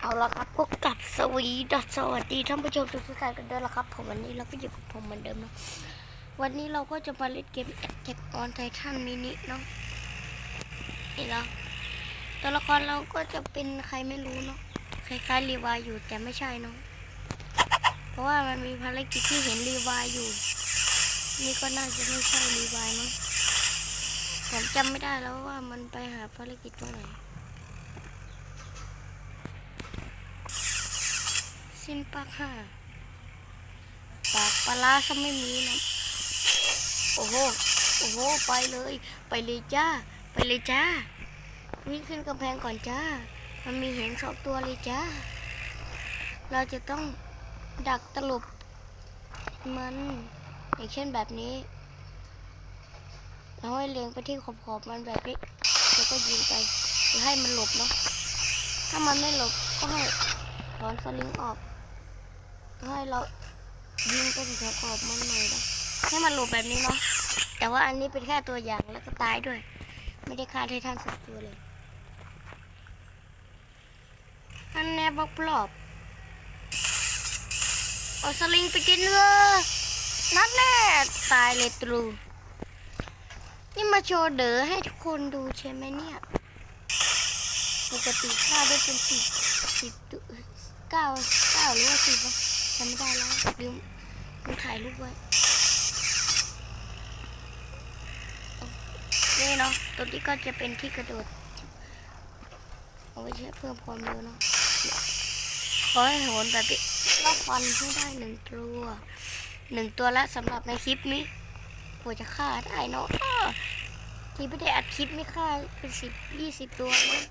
เอาละครับพบกับสวีดัสสวัสดีท่านผู้ชมทุกท่านกันด้วยละครับ ผมวันนี้เราก็อยู่กับผมเหมือนเดิมเนาะวันนี้เราก็จะมาเล่นเกม Attack on Titan Mini เนาะนี่เนาะตัวละครเราก็จะเป็นใครไม่รู้เนาะคล้ายๆรีวายอยู่แต่ไม่ใช่เนาะเพราะว่ามันมีภารกิจที่เห็นรีวายอยู่ นี่ก็น่าจะไม่ใช่รีวายเนาะผมจำไม่ได้แล้วว่ามันไปหาภารกิจตรงไหน สิ้นปากห้าปากปลาร้าซะไม่มีนะ โอ้โห โอ้โห ไปเลย ไปเลยจ้า ไปเลยจ้านี่ขึ้นกำแพงก่อนจ้า มันมีเห็นสองตัวเลยจ้า เราจะต้องดักตลบมันอย่างเช่นแบบนี้เราให้เลียงไปที่ขอบๆมันแบบนี้ แล้วก็ยิงไปเพื่อให้มันหลบเนาะ ถ้ามันไม่หลบก็ให้ถอนสลิงออก ให้เรายิงไปถึงขอบมันหน่อยนะให้มันหลบแบบนี้เนาะแต่ว่าอันนี้เป็นแค่ตัวอย่างแล้วก็ตายด้วย ไม่ได้ฆ่าไททันสักตัวเลยอันแน่บลอกปลอบเอาสลิงไปกินเลยนั่นแน่ตายเลยตรูนี่มาโชว์เด๋อให้ทุกคนดูใช่ไหมเนี่ย ปกติฆ่าได้เป็นสิบสิบตัวเก้าเก้าหรือว่าสิบวะ จำไม่ได้แล้วลืมลืมถ่ายรูปไว้นี่เนาะตัวนี้ก็จะเป็นที่กระโดด เอาไว้ใช้เพิ่มความเร็วเนาะขอให้โหนแบบนี้รอบฟันให้ได้หนึ่งตัวหนึ่งตัวละสำหรับในคลิปนี้กว่าจะฆ่าได้เนาะที่ไม่ได้อัดคลิปไม่ฆ่าเป็นสิบยี่สิบตัวนะ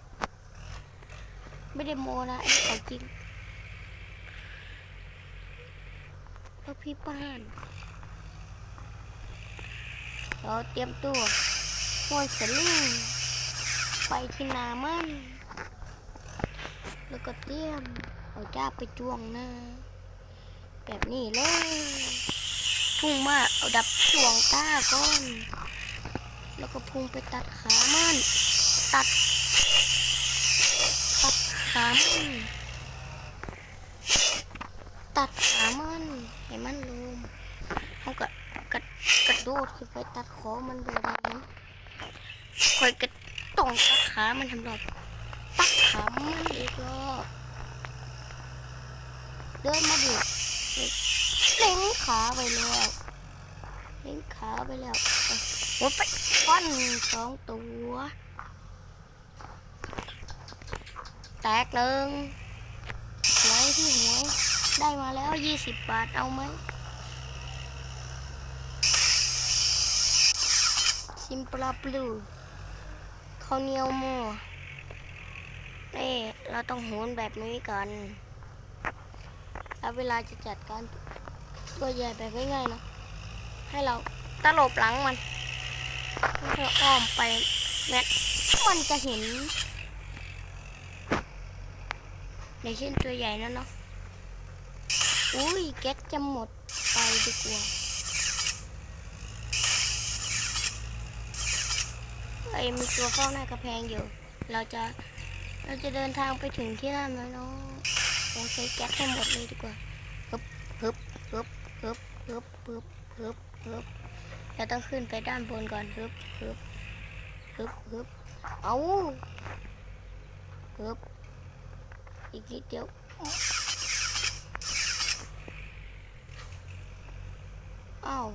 ไม่ได้โมนะอันนี้ของจริง แล้วพี่ป้านเราเตรียมตัวโวยสลิงไปที่นามัน แล้วก็เตรียมเอาจ้าไปจ้วงหน้า แบบนี้เลยพุ่งมาเอาดับจ้วงตาก่อน แล้วก็พุ่งไปตัดขามัน ตัด ตัดขามัน ตัดขามัน ให้มันลมเขาก็กระกระโดดขึ้นไปตัดคอมันแบบนี้คอยกระต้องตัดขามันทำรอบตัดขามันอีกรอบเดินมาดิเล็งขาไปแล้วเล็งขาไปแล้วเอาหัวไปฟันสองตัวแตกหนึ่งหวยที่หวย ได้มาแล้วยี่สิบบาทเอาไหมซิมปลาบลูข้าวเหนียวมูนี่เราต้องโหนแบบนี้กันแล้วเวลาจะจัดการตัวใหญ่แบบง่ายๆนะ ให้เราตลบหลังมันให้เราอ้อมไปแม้มันจะเห็นในเช่นตัวใหญ่นั่นเนาะ อุ้ยแก๊สจะหมดไปดีกว่าไอ้มีตัวเฝ้าหน้ากระแพงอยู่ เราจะเราจะเดินทางไปถึงที่นั่นไหมเนาะเราใช้แก๊สให้หมดเลยดีกว่าฮึบฮึบฮึบฮึบฮึบฮึบฮึบฮึบเราต้องขึ้นไปด้านบนก่อนฮึบฮึบฮึบฮึบเอาฮึบอีกนิดเดียว อ้าว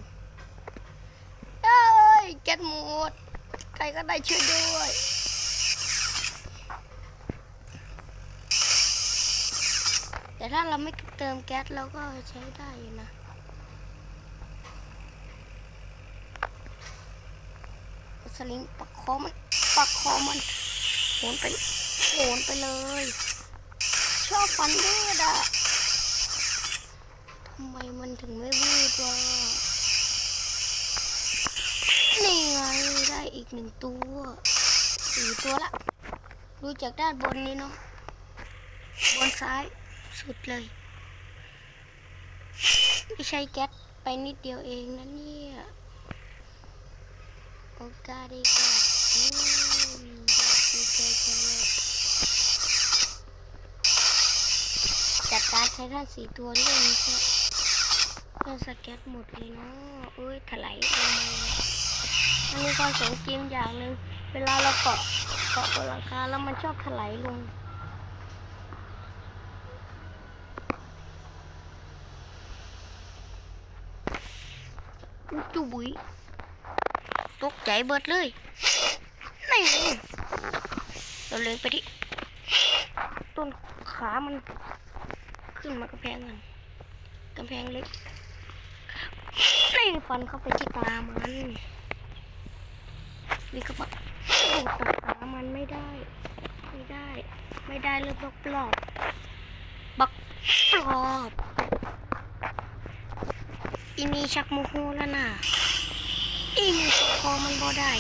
เอ้ยแก๊สหมด ใครก็ได้ช่วยด้วยแต่ถ้าเราไม่เติมแก๊สเราก็ใช้ได้อยู่นะ สลิงปักคอมันปักคอมันโหนไปโหนไปเลย ชอบฟันเลือดอะทำไมมันถึงไม่วืดวะนี่ไงได้ อีกหนึ่งตัวสี่ตัวละ ดูจากด้านบนนี้เนาะบนซ้ายสุดเลย ไม่ใช่แก๊สไปนิดเดียวเองนะเนี่ย โอกาดีกว่าอืมดีใจจังเลยไททันสี่ตัวที่มีแค่แค่สเก็ตหมดเลยเนาะเอ้ยถลายลงมา มันมีความสงจริงอย่างหนึ่งเวลาเราเกาะเกาะบนหลังคาแล้วมันชอบถลายลงอุ๊ยจุบุยตกใจเบิดเลยนี่เราเล็งไปที่ต้นขามันขึ้นมากระแพงกันกำแพงเล็กนี่ฟันเข้าไปที่ตามัน นี่ก็บอกโอ้ตัดขามันไม่ได้ ไม่ได้ ไม่ได้เลยบักปลอบบักปลอบอีนี่ชักโมโหแล้วนะอีนี่คอมันบ่ได้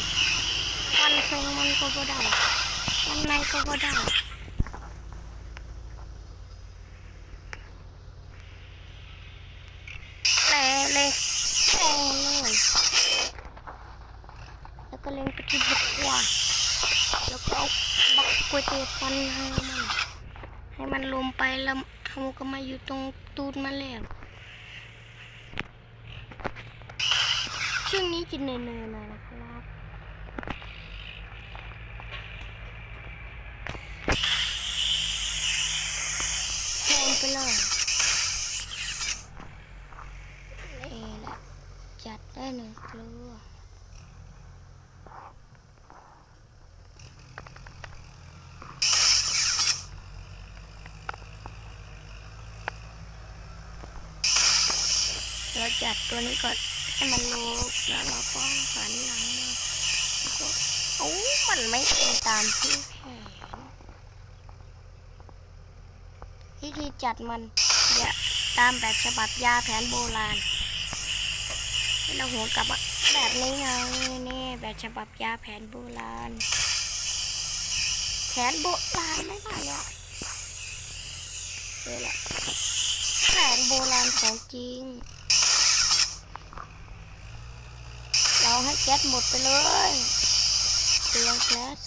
ฟันทรงมันก็บ่ได้ฟันในก็บ่ได้แล่เลยแทงมันเลย เล็งไปที่บักขวาแล้วก็เอาบักก๋วยเตี๋ยวฟันให้มัน ให้มันลงไปแล้วเอาก็มาอยู่ตรงตูดมันแล้วช่วงนี้จะเนื่อยๆหน่อยนะครับแทงไปเลยนี่แหละจัดได้หนึ่งตัว ดตัวนี้ก่อนให้มันลุกแล้วเราก็หันหลังมาก็โอ้มันไม่เป็นตามที่แผนวิธีจัดมันอย่าตามแบบฉบับยาแผนโบราณให้เราหัวกลับแบบนี้ไงนี่แบบฉบับยาแผนโบราณแผนโบราณไม่ได้เลยนี่แหละแผนโบราณของจริง เรา ให้แก๊สหมดไปเลยเตียงแก๊ส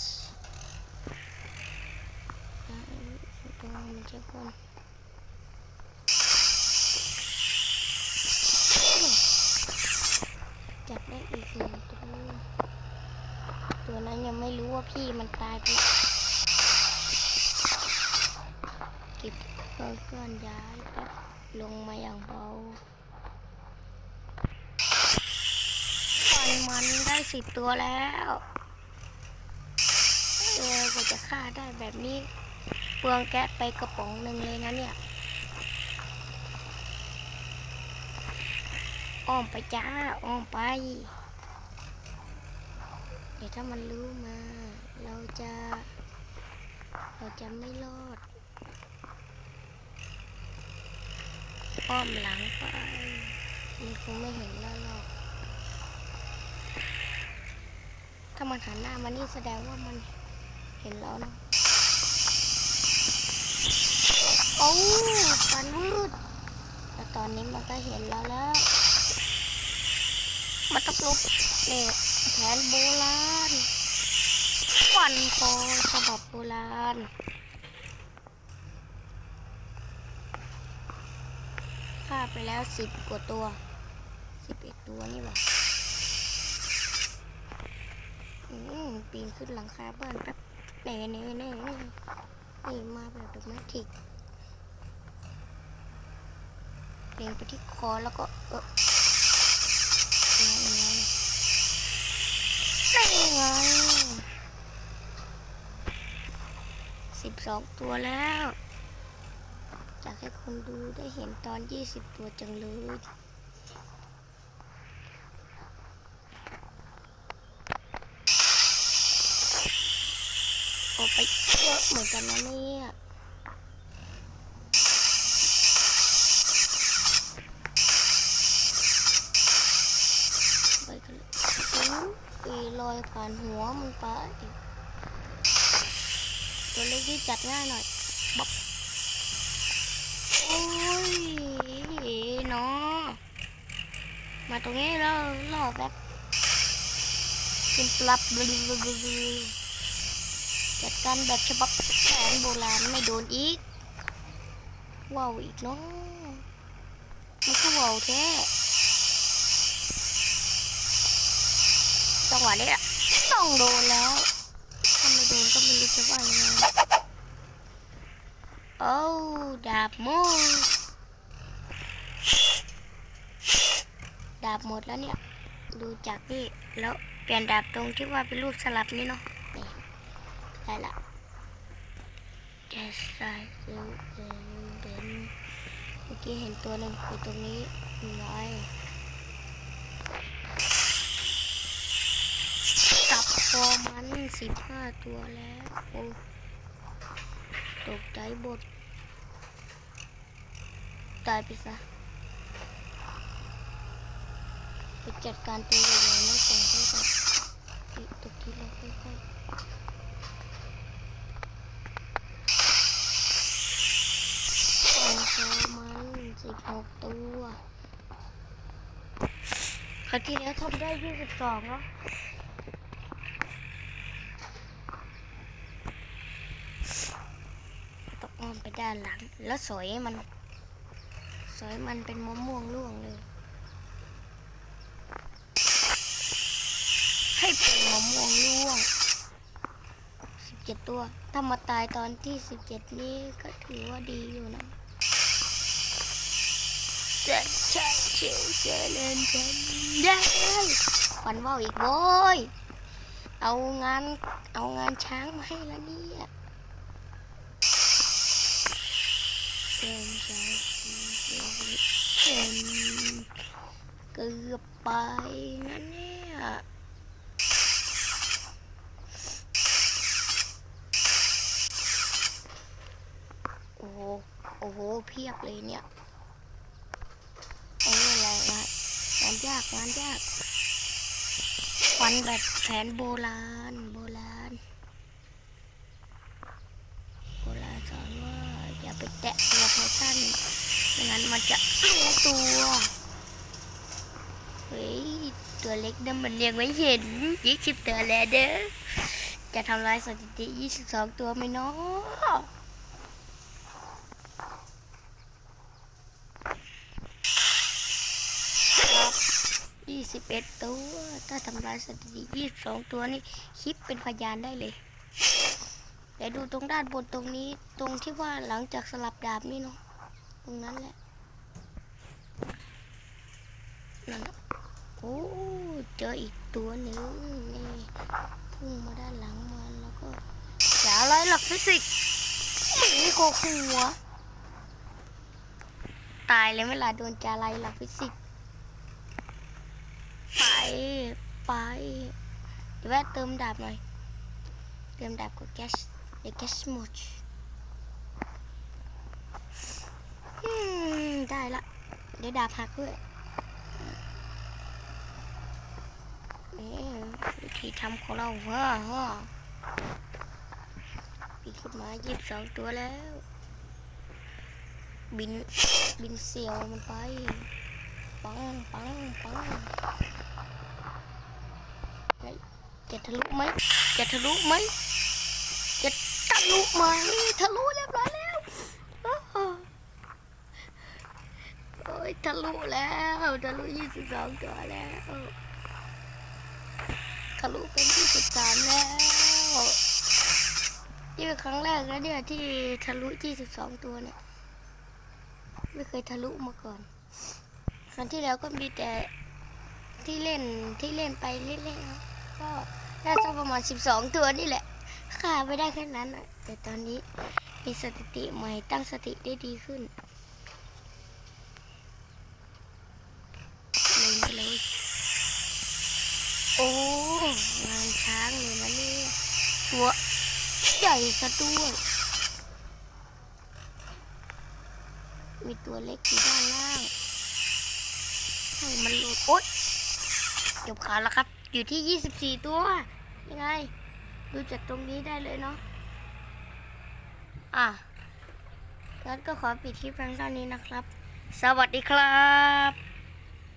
ตัวมันจะคนจับได้อีกหนึ่งตัวตัวนั้นยังไม่รู้ว่าพี่มันตายไปเก็บเพื่อนเลื่อนย้ายแป๊บลงมาอย่างเบาฟัน มันได้สิบตัวแล้วเออกว่าจะฆ่าได้แบบนี้เปลืองแก๊สไปกระป๋องหนึ่งเลยนะเนี่ย อ้อมไปจ้า อ้อมไป เดี๋ยวถ้ามันรู้มา เราจะ เราจะไม่รอด อ้อมหลังไป มันคงไม่เห็นเราหรอก ถ้ามันหันหน้ามานี่แสดงว่ามันเห็นเรานะโอ้ฟันวืดแต่ตอนนี้มันก็เห็นเราแล้ว มันต้องลบเนี่ยแผนโบราณฟันคอฉบับโบราณฆ่าไปแล้วสิบกว่าตัวสิบเอ็ดตัวนี่หว่า ปีนขึ้นหลังคาบ้านแป๊บเน่เน่เน่นี่มาแบบดอกไม้ทิกเล็งไปที่คอแล้วก็เออนี่ไงสิบสองตัวแล้ว อยากให้คนดูได้เห็นตอนยี่สิบตัวจังเลยโอ้ไป เหมือนกันนะเนี่ยไปกันเลยปีลอยผ่านหัวมันไปตัวเล็กที่จัดง่ายหน่อยบ๊อกโอ้ยเนาะมาตรงนี้แล้วรอแบบกินปลับบลูบลูบลู จัดการแบบฉบับแผนโบราณไม่โดนอีกว้าวอีกเนาะมันก็ว้าวแท้จังหวะนี้อะต้องโดนแล้วถ้าไม่โดนก็ไม่รู้จะว่ายังไงโอ้ดาบหมดดาบหมดแล้วเนี่ย ดูจากนี่แล้วเปลี่ยนดาบตรงที่ว่าเป็นรูปสลับนี่เนาะ ได้ละแกสไซเซลเซลเบนเมื่อกี้เห็นตัวหนึ่งอยู่ตรงนี้น้อยกับพอมันสิบห้าตัวแล้วโอ้ตกใจบดตายไปซะไปจัดการตัวใหญ่ๆนั่นก่อนค่อยๆอีกตกทีละค่อยๆโอ้โห มันสิบหกตัวคราวที่แล้วทำได้ยี่สิบสองเนาะต้องอ้อมไปด้านหลัง แล้วสอยมันสอยมันเป็นมะม่วงร่วงเลย ให้เป็นมะม่วงร่วงสิบเจ็ดตัว ถ้ามาตายตอนที่สิบเจ็ดนี้ก็ถือว่าดีอยู่นะ จะใช่เชียวเชเลนกันได้ฝันว่าวอีกโว้ยเอางานเอางานช้างมาให้แล้วเนี่ยเส้นใจเป็นเกือบไปนะเนี่ยโอ้โหโอ้โห เพียบเลยเนี่ยโอ้ยอะไรงานงาน ยากงานยากฟันแบบแผนโบราณ โบราณ โบราณสอนว่าอย่าไปแตะตัวไททันไม่งั้นมันจะรู้ตัว เฮ้ย ตัวเล็กนั่นมันยังไม่เห็นยี่สิบตัวแล้วเด้อ จะทำลายสถิติยี่สิบสองตัวไหมเนาะ ครับยี่ สิบเอ็ดตัว ถ้าทำลายสถิติยี่สิบสองตัวนี่คลิปเป็นพยานได้เลยแต่ดูตรงด้านบนตรงนี้ตรงที่ว่าหลังจากสลับดาบนี่เนาะตรงนั้นแหละนั่นโอ้เจออีกตัวหนึ่งนี่พุ่งมาด้านหลังมันแล้วก็อย่าอะไรหลักฟิสิกส์หมีโคหัว ตายเลยเวลาโดนจาไรหลักฟิสิกส์ ไปไปเดี๋ยวแวะเติมดาบหน่อย เติมดาบกับแก๊สเดี๋ยวแก๊สหมดได้ละ เดี๋ยวดาบหักด้วยนี่วิธีทำของเราว้าว้าปีขึ้นมายีิบสองตัวแล้ว บิน บินเสียวมันไป ปังปังปังจะทะลุไหมจะทะลุไหมจะทะลุไหมทะลุเรียบร้อยแล้วโอ้ยทะลุแล้วทะลุยี่สิบสองตัวแล้วทะลุเป็นที่สิบสามแล้วนี่เป็นครั้งแรกนะเนี่ยที่ทะลุยี่สิบสองตัวเนี่ยไม่เคยทะลุมาก่อน ครั้งที่แล้วก็มีแต่ที่เล่นที่เล่นไปเรื่อยๆก็น่าจะประมาณ 12 ตัวนี่แหละค่าไม่ได้แค่นั้นอะแต่ตอนนี้มีสถิติใหม่ตั้งสติได้ดีขึ้นเลยไปเลยโอ้งานช้างเลยนะเนี่ยตัวใหญ่ซะด้วยมีตัวเล็กอยู่ด้านล่าง มันหลุดโอ๊ยจบข่าวแล้วครับ อยู่ที่24ตัว ยังไง ดูจากตรงนี้ได้เลยเนาะ อะงั้นก็ขอปิดคลิปเพียงเท่านี้นะครับ สวัสดีครับ